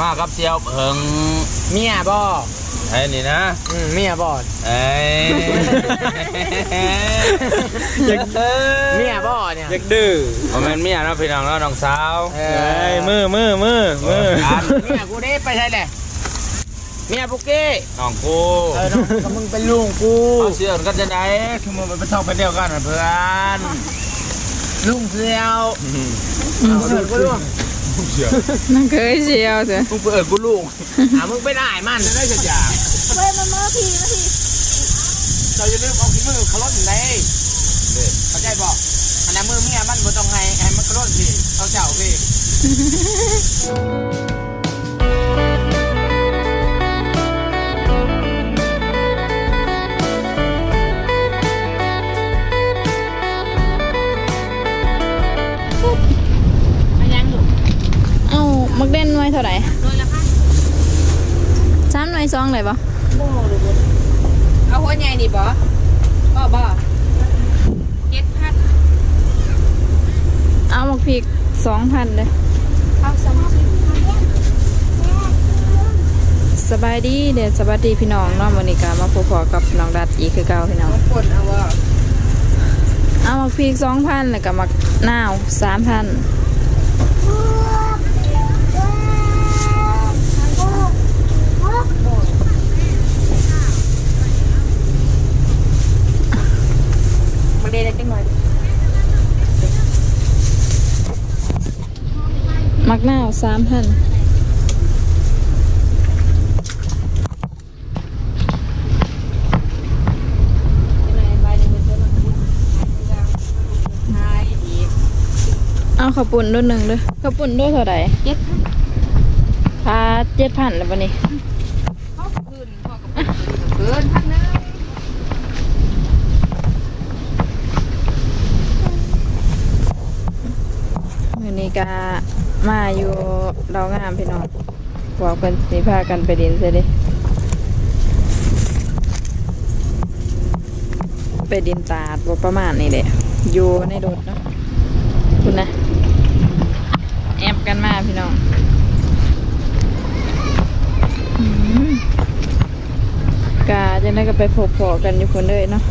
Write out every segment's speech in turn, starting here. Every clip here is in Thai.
มากับเซียวเพิงเมียบ่ไอ้นี่นะอืมเมียบ่ไอ้อยากเมียบ่เนี่ยอยากดื้อผมเป็นเมียเนาะพี่น้องเนาะน้องสาวเอเอ้ยมือมือมือมืออันเมียกูได้ไปใช่แหละเมียปุกกี้น้องกูเออน้องกับมึงเป็นลุงกูเอาเสื้อกันจะได้คือมันเป็นเท่าเป็นเดียวกันน่ะเพื่อนลุงเสียวเอาเถอะกูลุง นั่นเคยเชียวเถอะกูเปิดกูลูกอ่ามึงเป็นอ้ายมันได้จะอยากเว้ยมาเมื่อพี่มาพี่เราจะเลือกเอาขี้มือเขาลดเลยเข้าใจบอกอันนั้นมือเมียมันบ่ต้องให้ให้มันกระโดดพี่เขาเจ้าพี่ มักเด่นไว้เท่าไหร่สามหน่วยซองเลยปะเอาหัวใหญ่นี่บ่บ่บ่เจ็ดพันเอาหมกพริกสองพันเลยเอาสามสิบสบายดีเดี๋ยวสบายดีพี่น้องเนาะวันนี้ก็มาพบพอกับน้องดัดอีกคือเก่าพี่น้องคนเอาว่าเอาหมกพริกสองพันแล้วก็หมักนาวสามพัน มัน เดนจังหน่อยมักนาวสามพันเอาข้าปุ่นด้วยหนึ่งด้วยข้าปุ่นด้วยเท่าไหร่เจ็ดพันพาเจ็ดพันแล้ววันนี้เขาคืนพ่อกับเกินพันนึง วันนี้ ก็มาอยู่เรางามพี่น้องบอกกันสิพากันไปดินเสียดิไปดินตาดบประมาณนี้แหละอยู่ในรถเนาะคุณนะแอบกันมาพี่น้องกาจะได้ก็ไปพบพอกันอยู่คนเลยเนาะ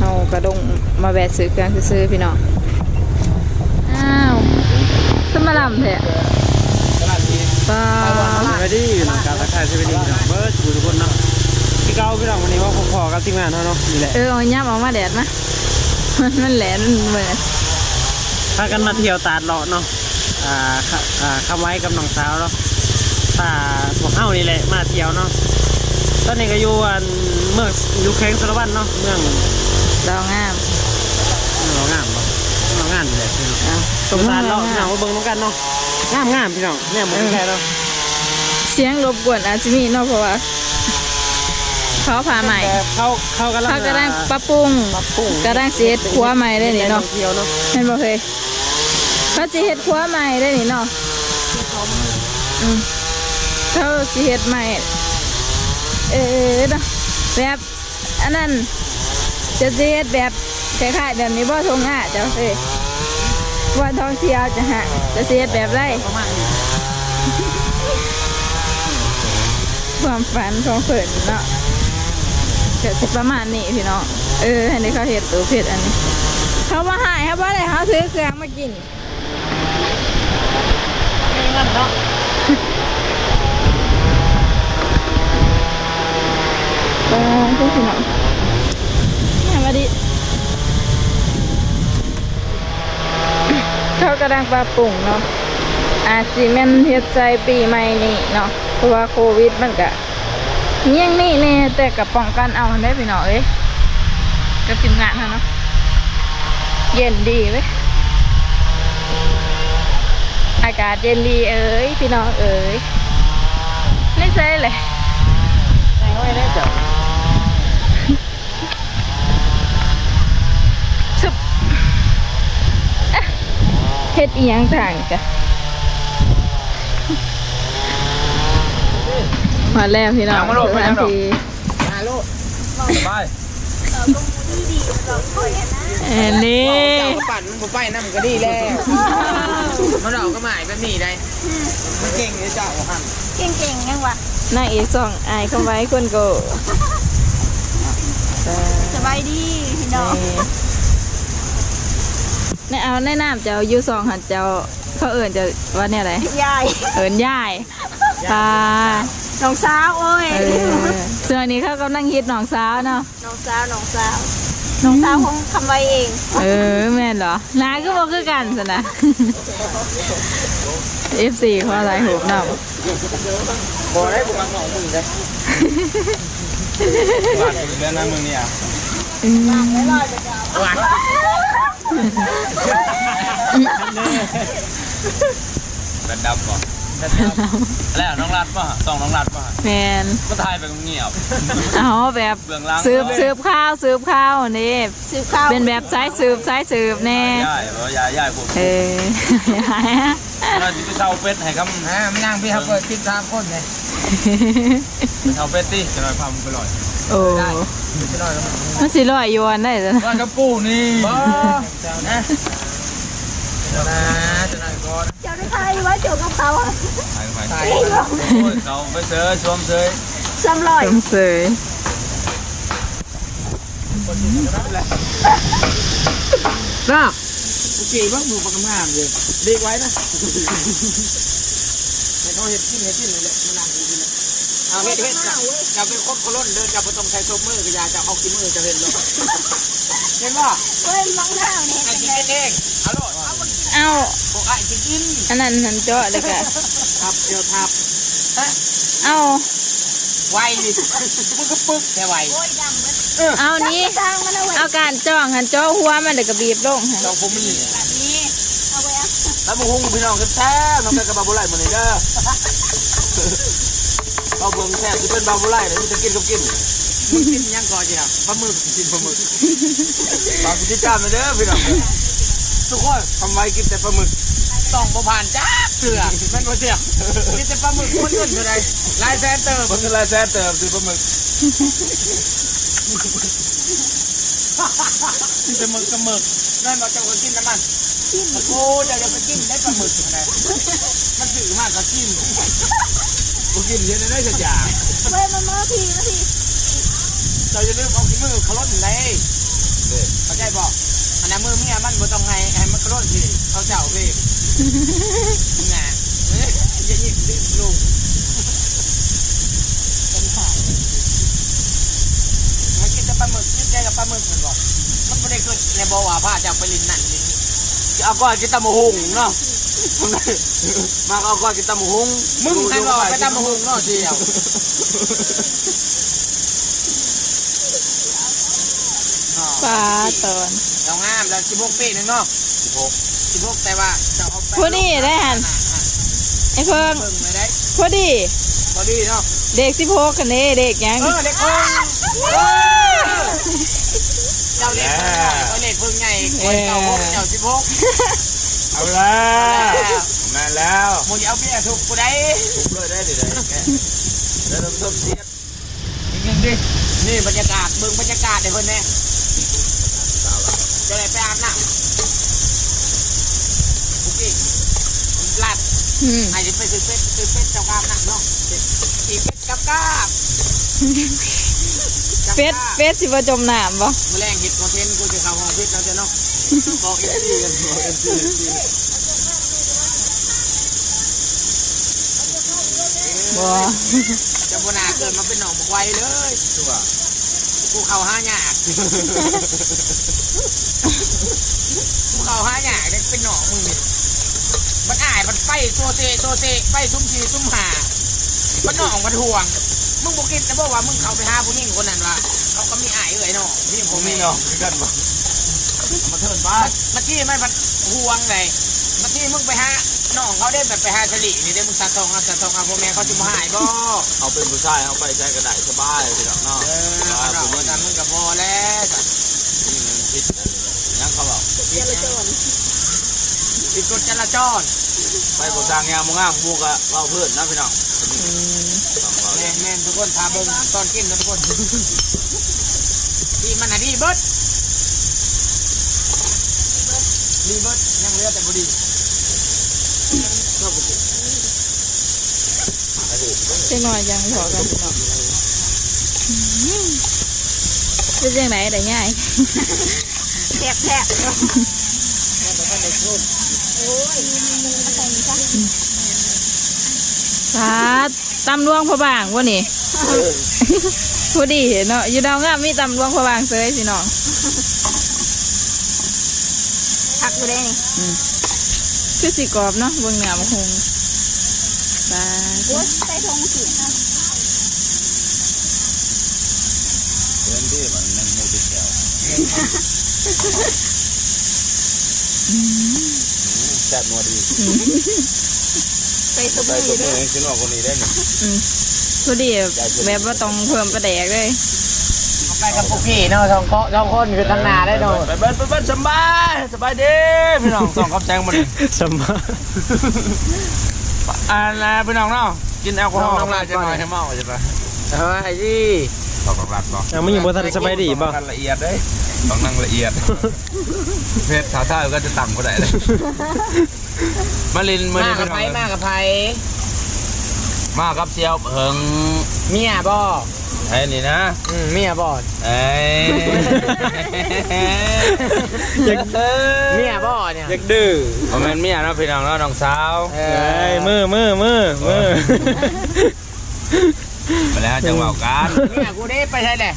เอากระดงมาแวะซื้อเครื่องซื้อพี่น้อง มาลำเถอะป้าสวัสดีน้องการทักทายสวัสดีพี่น้องเบิร์ดทุกคนเนาะพี่เก้าพี่น้องวันนี้ว่าพอๆกับทีมงานเขาเนาะนี่แหละเออเอาย่ำออกมาแดดมามันมันแหลนมันเหมือนพากันมาเที่ยวตาดเลาะเนาะอ่าค่ะอ่าคำไว้กับน้องสาวเนาะตาพวกเฮานี่แหละมาเที่ยวเนาะตอนนี้ก็อยู่อันเมืองอยู่แข้งสารวัตรเนาะเมืองเรางาม นี่แหละพี่น้องเอาตรงตาดเลาะพี่น้องมาเบิ่งน้องกันเนาะงามงามพี่น้องเนี่ยหมดแค่เนาะเสียงรบกวนอาจจะมีเนาะเพราะว่าเขาผ่าใหม่แต่เขาเขากำลังเขากำลังปรับปรุงปรับปรุงกำลังเสียครัวใหม่ได้นี่เนาะเที่ยวเนาะเห็นบ่เคยเขาจะเฮ็ดครัวใหม่ได้นี่เนาะอืมเขาสิเฮ็ดใหม่เออเนาะแบบอันนั้นจะสิเฮ็ดแบบคล้ายๆแบบนี้บ่ทงอะเจ้าเอ้ย ว่าท่องเที่ยวจะฮะจะสิเฮ็ดแบบไรประมาณนี้ความฝันของเพิ่นเนาะเกิดสิประมาณนี้พี่น้อง เอออันนี้เขาเห็ดตัวเผ็ดอันนี้ เขามาหายครับว่าอะไรเขาซื้อเครื่องมากินนี่งั้นเนาะเออพวกพี่น้องเนี่ยมาดิ เขากำลังปรับปรุงเนาะอาจสิแม่นเฮ็ดใจปีใหม่นี่เนาะเพราะว่าโควิดมันก็เมี่ยงนี่แน่แต่กับป้องกันเอาได้พี่น้องเอ้ยกับทีมงานเขาเนาะเย็นดีเว้ยอากาศเย็นดีเอ้ยพี่น้องเอ้ยไม่ใช่เลยไอ้ไว้ได้จ้ะ ชุบอะ เฮ็ดอีหยังต่างจ้ะมาแล้วพี่น้องยังมาโหลดไปยังดอกทีฮัลโหลไปเอ็นนี่เจ้าก็ปั่นมันบ่ไปน้ำก็ดีแล้วมันเอาก็หมายแบบนี้ได้มันเก่งเลยเจ้าหันเก่งๆยังวะนางเอกสองอายเข้าไว้คนโกสบายดีพี่น้องใน เอาในน้ำเจ้าอยู่สองหันเจ้าเขาเอิ่นจะว่าเนี่ยอะไรยายเอิ่นย่ายปลาน้องสาวโอ้ยเออส่วนนี้เขากำลังฮิตหนองสาวเนาะน้องสาวน้องสาวน้องสาวของคำไว้เอง เออแม่นเหรอนาก็บอกคือกันสินะ F4 เขาอะไรหูบน้ำบ่ได้บ่มาหมองมึงเลยหวานถึงเรื่องนั้นมึงเนี่ยหวาน เป็นดำป่ะแล้วน้องรัดป่ะสองน้องรัดป่ะแมนก็ทายไปเงียบเอาแบบเบื้องหลังสืบสืบข้าวสืบข้าวนี่สืบข้าวเป็นแบบสายสืบสายสืบแน่ย่ายเพราะยายย่ายผมเออเราจะไปเช่าเป็ดให้ครับฮะมันนั่งพี่ครับเปิดติดตามคนเลยไปเช่าเป็ดดิจะหน่อยพามึงไปลอย โอ้จะน้อยแล้วมันมันสิลอยยวนได้จ้ะลอยกระปูนี่บ่นะจะนะจะน้อยก่อนเจ้าได้ใครไว้เจ้ากับเขาอะไปไปตายโอ้ยเขาไปเจอชมเจอซ้ำลอยสมเสยน้าโอเคบ้างดูประกำงามเลยเด็กไว้นะให้เขาเห็ดกินเห็ดกินเลยแหละมันนั่งอยู่นี่แหละ เอาเห็ดเห็ดจ้ะจะเป็นคนคนล้นเดินจะไปตรงใช้ซบมือก็ยาจะเอากินมือจะเห็นหรอกเห็นป่ะเฮ้ยมองเท้าเนี่ยไอ้กินเองอร่อยเอาพวกไอ้กินกินอันนั้นหันเจาะเลยกะทับเดียวทับเอาไวดิมึงก็ปึ๊กแต่ไวเอานี้สร้างมันเอาไว้เอาการจ้องหันเจาะหัวมันเดี๋ยวก็บีบลงค่ะเราผมมีนี่เอาไว้อะแล้วมึงหุ้งพี่น้องกันแท้น้องกันกับบาบุไลมันนี่เด้อ เราเบิ่งแท้ที่เป็นบาบุไลเลยมีแต่กินกับกินมึงกินยังก่อนจีครับปลาหมึกกินปลาหมึกฝากพิธีการมาเด้อพี่น้องทุกคนทำไมกินแต่ปลาหมึกต้องบ่ผ่านจ้าเสือแม่นบ่เสือกินแต่ปลาหมึกคนเงินเท่าไรลายแซนเติมมันคือลายแซ่เติมซื้อปลาหมึกกินแต่หมึกกับหมึกนั่นเราจะคนกินน้ำมันกินโอ้เดี๋ยวจะไปกินได้ปลาหมึกอะไรมันถือมากก็กิน บ่กินเยอะได้สักอย่างเว้ยมันมาทีมาทีเราจะเริ่มเอาขี้มือเขาล้นเลยเข้าใจบอกอันนั้นมือเมียมันบ่ต้องให้ให้มันเขาล้นทีเขาเจ้าพี่น่ะเฮ้ยอย่าหยิบดิลุงมันกินแต่ปลาหมึกกินแต่กับปลาหมึกมันบอกมันไม่ได้เกิดในบ่อว่าผ้าจะเอาไปลินนั่นลินนี่เอาก้อนกินตำมะฮุงเนาะ มาเอาก้อนกินตำมะฮุงมึงใครบอกไปตำมะฮุงเนาะเดียวปลาตอนเรางามเราสิบหกปีหนึ่งเนาะสิบหกสิบหกแต่ว่าจะเอาไปพอดีได้หันไอ้เพิ่งเบิ่งไม่ได้พอดีพอดีเนาะเด็กสิบหกกันเด้เด็กยังเออเด็กคนเจ้าเด็กเขาเด็กเพิ่งใหญ่คนเจ้าหกเจ้าสิบหก เอาแล้วแม่แล้วมึงเอาเบี้ยถูกกูได้ทุบเลยได้ดิได้แล้วน้ำส้มเสียดอีกนิดดินี่บรรยากาศเบิ่งบรรยากาศเดี๋ยวเพิ่นแน่จะได้ไปอาบน้ำโอเคลัดอืมไอ้ที่ไปซื้อเป็ดซื้อเป็ดเจ้ากาบน้ำเนาะอีเป็ดกับกาบเป็ดเป็ดสิบ่จมน้ำบ่มือแรงเห็ดคอนเทนต์กูจะเข้าห้องพิษเราจะเนาะ บอกเอฟซีกันบอกเอฟซีบ่จะบนาเกิดมาเป็นหนองบอกไวเลยตัวกูเข่าห้าหยากกูเข่าห้าหยากเด็กเป็นหนองมึงนี่มันอ่ายมันไฟโซเซโซเซไฟซุ้มสีซุ้มหามันหนองมันห่วง มึงบอกกินนะบอกว่ามึงเข้าไปหาผู้หญิงคนนั้นว่าเขาก็มีอายเอ่ยเนาะพี่ผมมมีมีเนาะเนาะคือกันบ่ มาเถิดบ้านมาที่มันมันห่วงเลยมาที่มึงไปหาน้องเขาได้แบบไปหาสลินี่ได้มึงสาทองเอาสาทองเอาพ่อแม่เขาจะมาหายบ่เอาเป็นผู้ชายเอาไปใช้กระดาษสบายพี่น้องเนาะเออเราก็ทำมึงกับพอแล้วจ้ะนี่มันผิดยังเขาบอกผิดกฎจราจรไปกดทางยางมงามมูกะเราเพื่อนนะพี่น้องต้องเราแม่นแม่นทุกคนพาเบิ่งตอนกินนะทุกคนกิดีมันอะดีเบิด ดีเบิดยังเหลือแต่บ่ดีชอบบ่ดีเจ๊งหน่อยยังพอกันพี่น้องจะเจ๊งไหนได้ง่ายแทบแทบสาดตำรวงพระบางวะนี่พอดีเนาะอยู่ดาวงามมีตำรวงพระบางเซยพี่น้องพัก อยู่ได้นี่คือสีกรอบเนาะเบิ่งเนื้อมันคงสาดโอ้ยใส่ทงสิเรื่องที่มันนั่งมูติดแถวแซ่บนัวดีใส่สไปบู่ตัวด้เอวยงกินออกคนนี้ได้หนึ่งพอดีแบบว่าต้องเพิ่มประแดกเลยไป กับปุกกี้เนาะสองเกาะสองคนคือตั้งหนาได้โดนไปเบิ้ลไปเบิ้ลสบายสบายดีพี่น้องสองคำแจงมาดิสมมาอ่าแล้วพี่น้องเนาะกินแอลกอฮอล์น้ำลายจะน้อยให้เมาใช่ปะเฮ้ยที่ตอกรัดบอกยังไม่อยู่บนทันสบายดีป่ะต้องละเอียดเลยต้องนั่งละเอียด เพชรขาท่าก็จะต่ำก็ได้เลยมาลินมือมานี้กับพี่ไผน้องมากับไผมากับเซียวเพิงเมียบ่ ไอ้นี่นะอืมเมียบ่ไอ้อยากเมียบ่เนี่ยอยากดื้อผมเป็นเมียเนาะพี่น้องเนาะน้องสาวเอเอ้ยอมือมือมือมือไปแล้วจังหวะกันเมียกูได้ไปใช่แหละ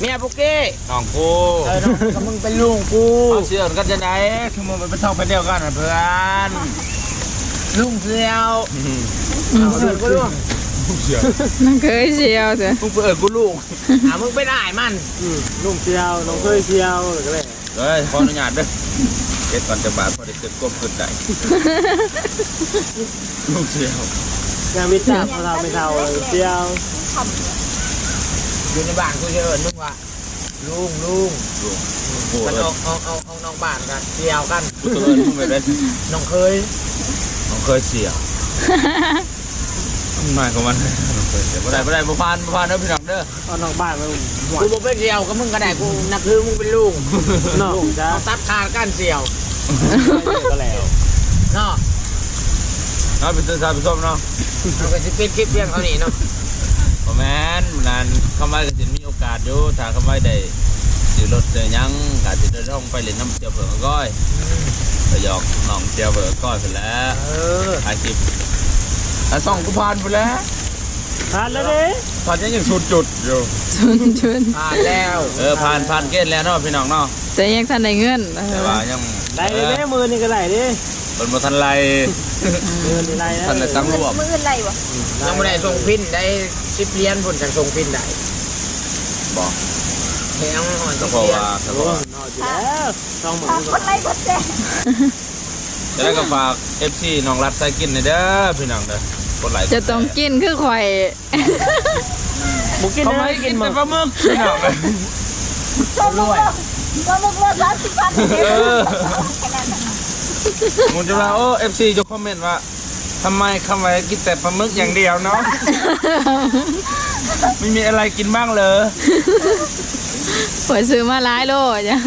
เมียปุกกี้น้องกูเออน้องก็มึงเป็นลุงกูเอาเชื่อกันจะไหนคือมึงไปท่องไปเดียวกันนะเพื่อนลุงเสียวเอาเอิ้นกูลุง นั่นเคยเชียวเถอะมึงเปิดกูลูกอะมึงเป็นอ้ายมันลุงเชียวน้องเคยเชียวหรือก็เลยเฮ้ยขออนุญาตด้วยเก็บก่อนจะบาดพอได้เกิดก้มขึ้นได้ลูกเชียวยังมีจับเราทำไม่เท่าเลยเชียวอยู่ในบ้านกูจะเอิ้นมึงว่าลุงลุงลูกโอ้มันยเอาเอาเอาเอาน้องบ้านกันเสียวกันกูตัวเอิญมึงไปได้น้องเคยน้องเคยเสียว ไม่ของมันน้องเคยเสียวไม่ได้ไม่ได้บ่พานบ่พานเด้อพี่น้องเด้อเอานอกบ้านมาหัวกูบอกเป็นเสียวก็มึงก็ได้กูนับถือมึงเป็นลุงนอกจ้าเอาตัดขาดกันเสียวก็แล้วเนาะเนาะเป็นตัวชายเป็นส้มเนาะเราก็จะปิดคลิปเพียงเท่านี้เนาะพอแม่นมันนานเข้ามาก็สิมีโอกาสอยู่ถ้าเข้ามาได้ซื้อรถเจอหยังกาสิเดินทางไปเล่นน้ำเจียวเผือกก้อยไปหยอกน้องเจียวเผือกก้อยไปแล้วเออถ่ายคลิป อะส่องกูผ่านไปแล้วทานแล้วดิผ่านยังยังสุดจุดอยู่ชุนชุนผ่านแล้วเออผ่านผ่านเกณฑ์แล้วเนาะพี่น้องเนาะแต่ยังทันได้เงินเอแต่อว่ายังได้เลยแม่มือนี่ก็ได้ดิเป็นบ่ทันไรมือนี่ไรนะทันเลยตั้งรวบมืออะไรวะยังไม่ได้ส่งพินได้สิบเหรียญผลจากส่งพินได้บอกแพงอ่อนก็ต้องเพราะเสียว่าก็เพราะว่า นอนอยู่แล้วต้องมือคนไรคนแจ้ จะได้ก็ฝาก FC น้องรัดไซกินหน่อยเด้อพี่น้องเด้อคนไหลค์จะต้องกินคือข่อย บุกินเขาได้ไม่กิกินนมาแต่ปลาหมึกพี่น้องเอ้ยรวยก็มึงเลิกร้านสิบบาทเออผมจะว่าโอ้ FC จะคอมเมนต์ว่าทำไมคำไว้กินแต่ปลาหมึกอย่างเดียวเนาะไม่มีอะไรกินบ้างเลยข่อยซื้อมาหลายโลจ้ะ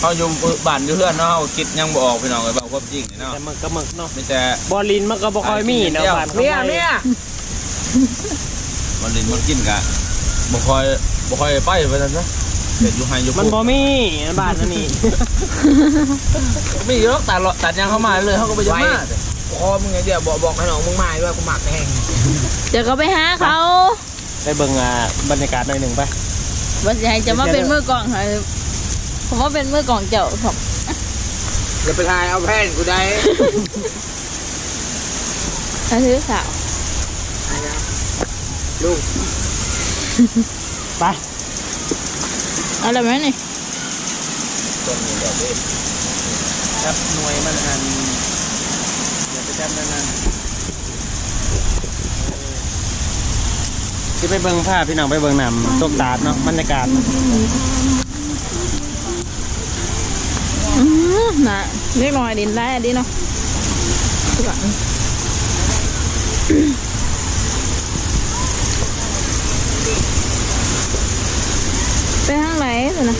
เขาอยู่บ้านอยู่เพื่อนเนาะเขาคิดยังบ่ออกพี่น้องเลยบอกความจริงนี่เนาะแต่มันก็หมึกเนาะมีแต่บอลลินมันก็บ่ค่อยมีเนาะบ้านเขาเมียไม่เมียมันลินมันกินกะบ่ค่อยบ่ค่อยไปไปซั่นซะเด็ดอยู่ไฮอยู่มันบ่มีบ้านนั่นนี่มีเยอะตัดเลาะตัดยังเข้ามาเลยเขาก็ไปยังมาคอมึงไงเดี๋ยวบอกบอกให้น้องมึงมาด้วยกูหมักแห้งเดี๋ยวก็ไปหาเขาไปเบิ่งอ่าบรรยากาศหน่อยหนึ่งไปว่าจะให้จะมาเป็นมือกลองเหรอ ผมว่าเป็นมือกลองเจ้าผมจะไปทายเอาแผ่นกูได้ถ้าซื้อสาวลูกไปเอาอะไรไหมนี่ครับหน่วยมันอันเดี๋ยวไปจับนั่นนั่นที่ไปเบิ่งภาพพี่น้องไปเบิ่งน้ำตกตาดเนาะบรรยากาศ nè nước ngoài đến đây đi đâu bạn cái hang này rồi nè.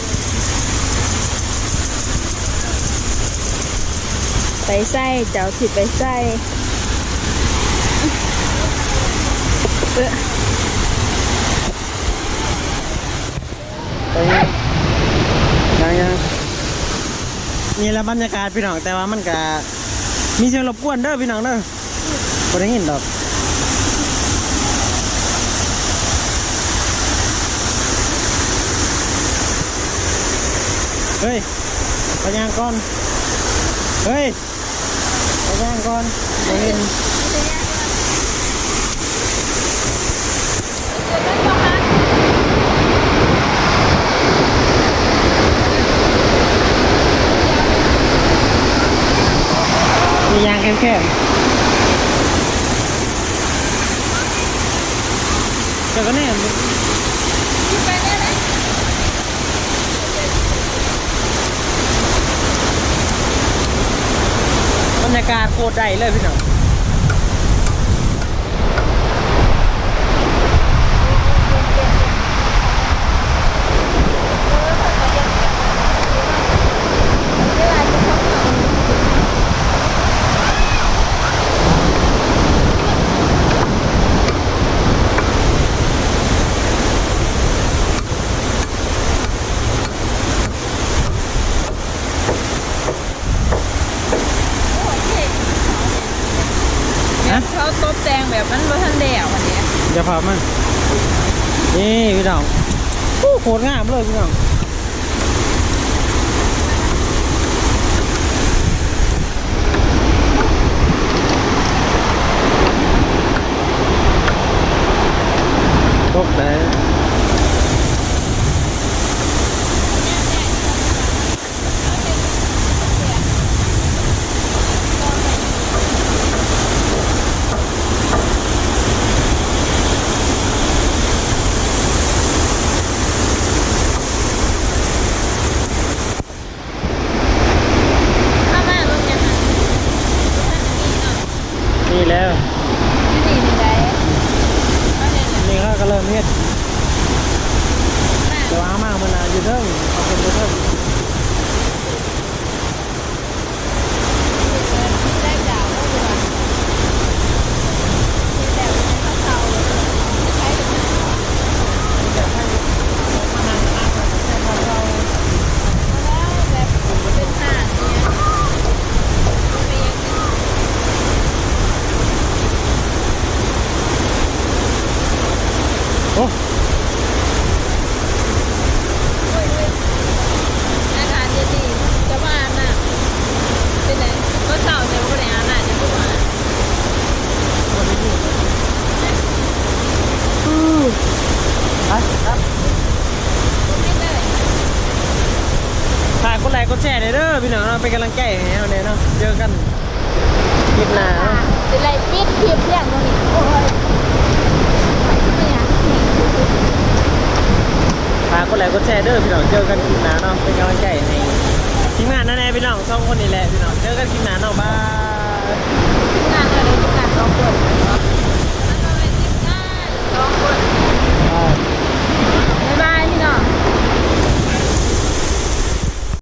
Bày xay chảo thịt bày xay Thank you. นี่แหละบรรยากาศพี่น้องแต่ว่ามันก็มีเสียงรบกวนเด้อพี่น้องเด้อบ่ได้ยินดอกเฮ้ยไปย่างก่อน เฮ้ยไปย่างก่อนบ่เห็น มียางแคบๆเดี๋ยวก็แน่บรรยากาศโคตรได้เลยพี่น้องนะ เขาตบแต่งแบบมันบ่ทันแดววันเนี้ยเดี๋ยวพมันนี่พี่น้องโคตรงามเลยพี่น้อง ครับถ่ายคนแรก็แชร์ได้เด้อพี่น้องเนาะป็นกำลังใจให้เฮาแน่เนาะเจอกันคลิปหน้าเนจะไรปิดคลิปเรื่องตรงนี้โอ้ยพาคนแรลค์กดแชร์เด้อพี่น้องเจอกันคลิปหน้าเนาะเป็นกำลังแก่ให้ทีมงานนั่นแหละพี่น้องสองคนนี่แหละพี่น้องเจอกันคลิปหน้าเนาะบ้ายทีมงานอะไรทีมงานสองคนนาะแล้วก็เป็นทีมงานสองคน